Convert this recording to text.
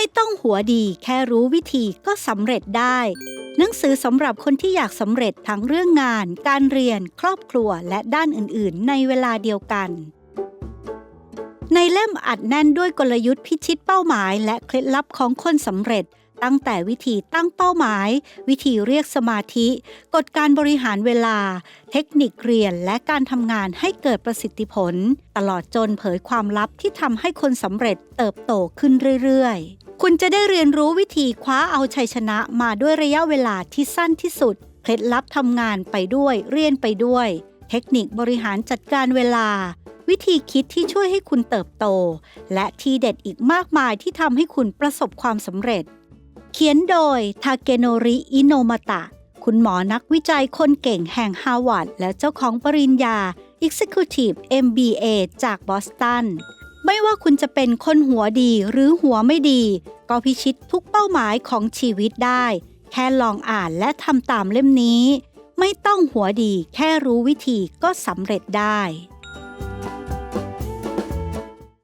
ไม่ต้องหัวดีแค่รู้วิธีก็สำเร็จได้ หนังสือสำหรับคนที่อยากสำเร็จทั้งเรื่องงาน การเรียน ครอบครัวและด้านอื่น ๆ ในเวลาเดียวกัน ในเล่มอัดแน่นด้วยกลยุทธ์พิชิตเป้าหมาย และเคล็ดลับของคนสำเร็จตั้งแต่วิธีตั้งเป้าหมาย วิธีเรียกสมาธิ กฎการบริหารเวลา เทคนิคเรียนและการทำงานให้เกิดประสิทธิผล ตลอดจนเผยความลับที่ทำให้คนสำเร็จเติบโตขึ้นเรื่อยๆ คุณจะได้เรียนรู้วิธีคว้าเอาชัยชนะมาด้วยระยะเวลาที่สั้นที่สุด เคล็ดลับทำงานไปด้วย เรียนไปด้วย เทคนิคบริหารจัดการเวลา วิธีคิดที่ช่วยให้คุณเติบโต และทีเด็ดอีกมากมายที่ทำให้คุณประสบความสำเร็จ เขียนโดยทาเกโนริ อิโนมาตะ คุณหมอนักวิจัยคนเก่งแห่งฮาวาดและเจ้าของปริญญา Executive MBA จากบอสตัน ไม่ว่าคุณจะเป็นคนหัวดีหรือหัวไม่ดี ก็พิชิตทุกเป้าหมายของชีวิตได้ แค่ลองอ่านและทำตามเล่มนี้ ไม่ต้องหัวดีแค่รู้วิธีก็สำเร็จได้